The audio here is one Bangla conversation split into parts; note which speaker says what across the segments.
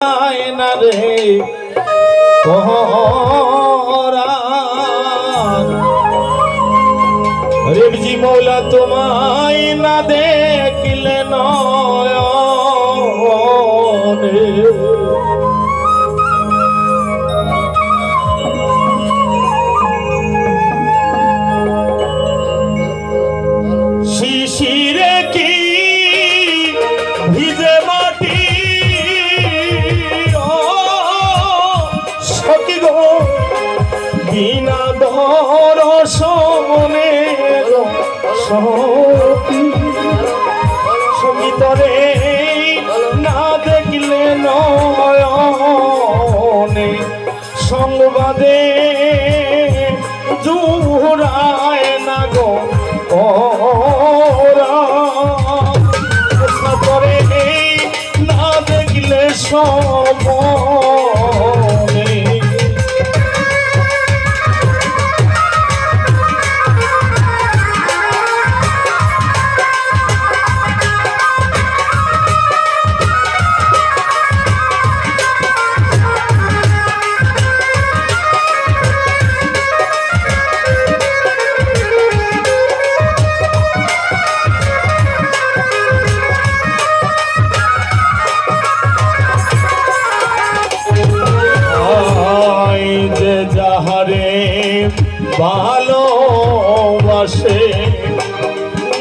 Speaker 1: না রে। রেবজি মৌলা তোমায় না দেখলে সখী সঙ্গীতরে না দেখলে নয়নে সংবাদে জুড়ায় না গো না দেখলে সমনে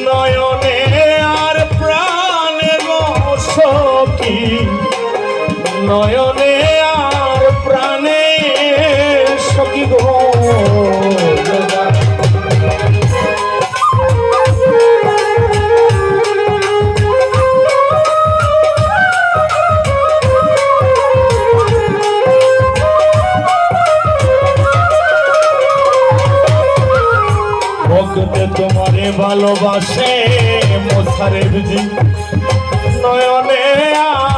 Speaker 1: নয়নে আর প্রাণে সখী নয়নে আর প্রাণে সখী গো? ভালোবাসে মোছারে বুঝি নয়নে আর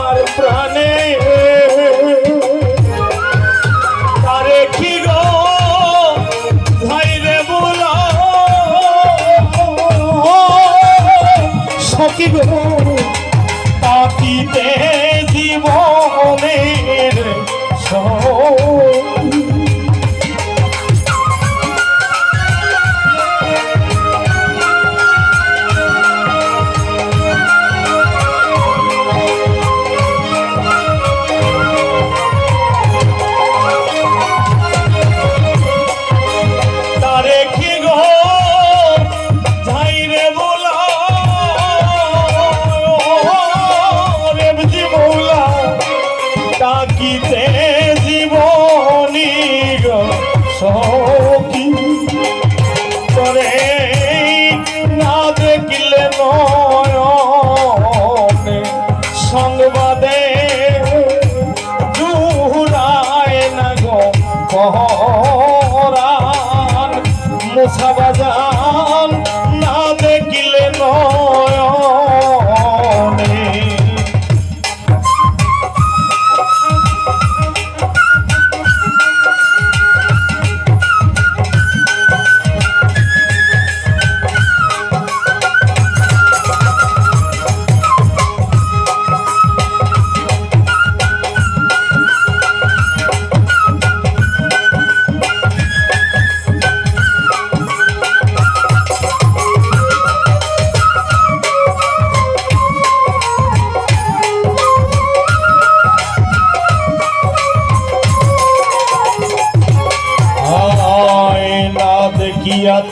Speaker 1: মুসাবাজান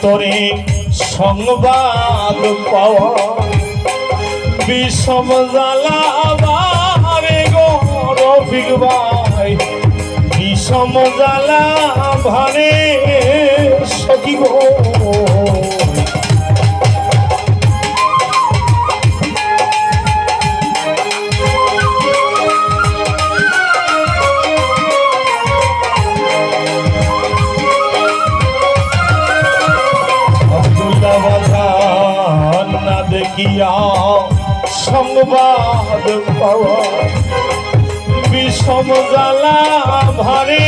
Speaker 1: দেখিয়া তোরে সংবাদ পাওয়া। বিষম জ্বালা বারে গো রফিক ভাই বিষম জালা ভারে গো। দেখিয়া সংবাদ পাওয়া। বিষম জ্বালা ভারে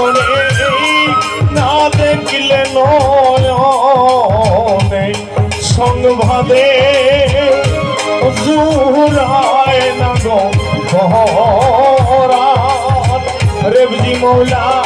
Speaker 1: করে না দেখিলে নয়নে সংবাদে জুরায় না গো রে মৌলা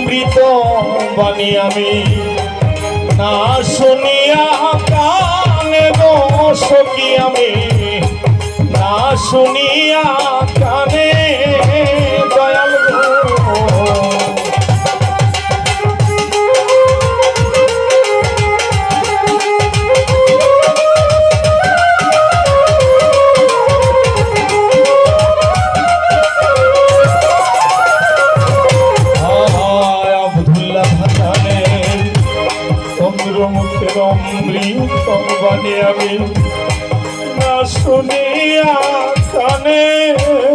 Speaker 1: অমৃত বাণী আমি। না শুনিয়া কানে বসকি আমি। না শুনিয়া কানে জানে।